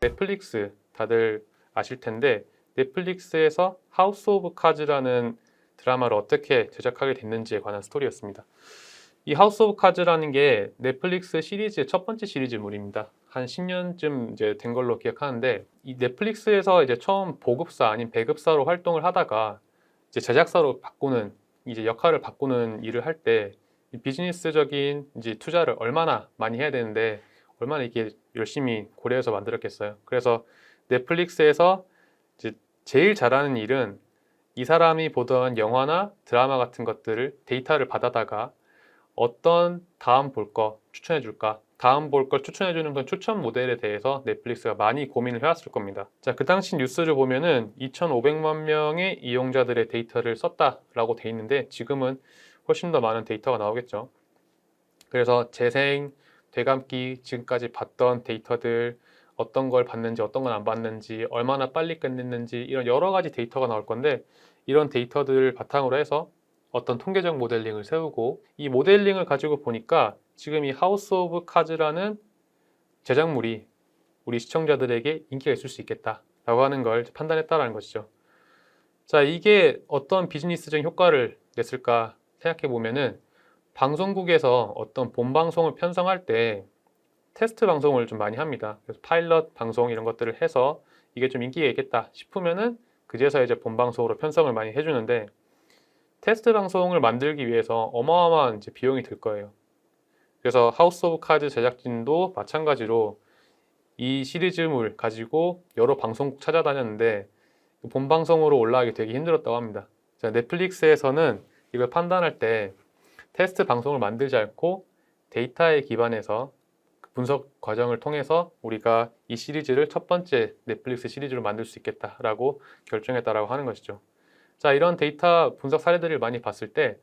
넷플릭스 다들 아실 텐데 넷플릭스에서 하우스 오브 카즈라는 드라마를 어떻게 제작하게 됐는지에 관한 스토리였습니다. 이 하우스 오브 카즈라는 게 넷플릭스 시리즈의 첫 번째 시리즈물입니다. 한 10년쯤 이제 된 걸로 기억하는데 이 넷플릭스에서 이제 처음 보급사 아닌 배급사로 활동을 하다가 이제 제작사로 바꾸는 이제 역할을 바꾸는 일을 할 때 비즈니스적인 이제 투자를 얼마나 많이 해야 되는데 얼마나 이게 열심히 고려해서 만들었겠어요. 그래서 넷플릭스에서 이제 제일 잘하는 일은 이 사람이 보던 영화나 드라마 같은 것들을 데이터를 받아다가 어떤 다음 볼 거 추천해 줄까? 다음 볼 걸 추천해 주는 건 추천 모델에 대해서 넷플릭스가 많이 고민을 해왔을 겁니다. 자, 그 당시 뉴스를 보면은 2,500만 명의 이용자들의 데이터를 썼다라고 돼 있는데 지금은 훨씬 더 많은 데이터가 나오겠죠. 그래서 재생, 되감기, 지금까지 봤던 데이터들, 어떤 걸 봤는지, 어떤 건 안 봤는지, 얼마나 빨리 끝냈는지 이런 여러 가지 데이터가 나올 건데 이런 데이터들을 바탕으로 해서 어떤 통계적 모델링을 세우고 이 모델링을 가지고 보니까 지금 이 하우스 오브 카즈라는 제작물이 우리 시청자들에게 인기가 있을 수 있겠다라고 하는 걸 판단했다라는 것이죠. 자, 이게 어떤 비즈니스적인 효과를 냈을까 생각해 보면은 방송국에서 어떤 본 방송을 편성할 때 테스트 방송을 좀 많이 합니다. 그래서 파일럿 방송 이런 것들을 해서 이게 좀 인기가 있겠다 싶으면은 그제서 이제 본 방송으로 편성을 많이 해주는데 테스트 방송을 만들기 위해서 어마어마한 이제 비용이 들 거예요. 그래서 하우스 오브 카드 제작진도 마찬가지로 이 시리즈물 가지고 여러 방송국 찾아다녔는데 본 방송으로 올라가기 되게 힘들었다고 합니다. 자, 넷플릭스에서는 이걸 판단할 때 테스트 방송을 만들지 않고 데이터에 기반해서 그 분석 과정을 통해서 우리가 이 시리즈를 첫 번째 넷플릭스 시리즈로 만들 수 있겠다라고 결정했다라고 하는 것이죠. 자, 이런 데이터 분석 사례들을 많이 봤을 때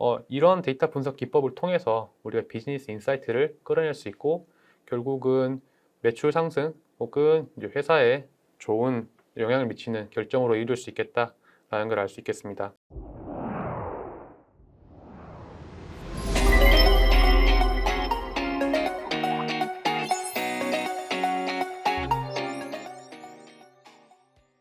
어, 이런 데이터 분석 기법을 통해서 우리가 비즈니스 인사이트를 끌어낼 수 있고 결국은 매출 상승 혹은 회사에 좋은 영향을 미치는 결정으로 이룰 수 있겠다라는 걸 알 수 있겠습니다.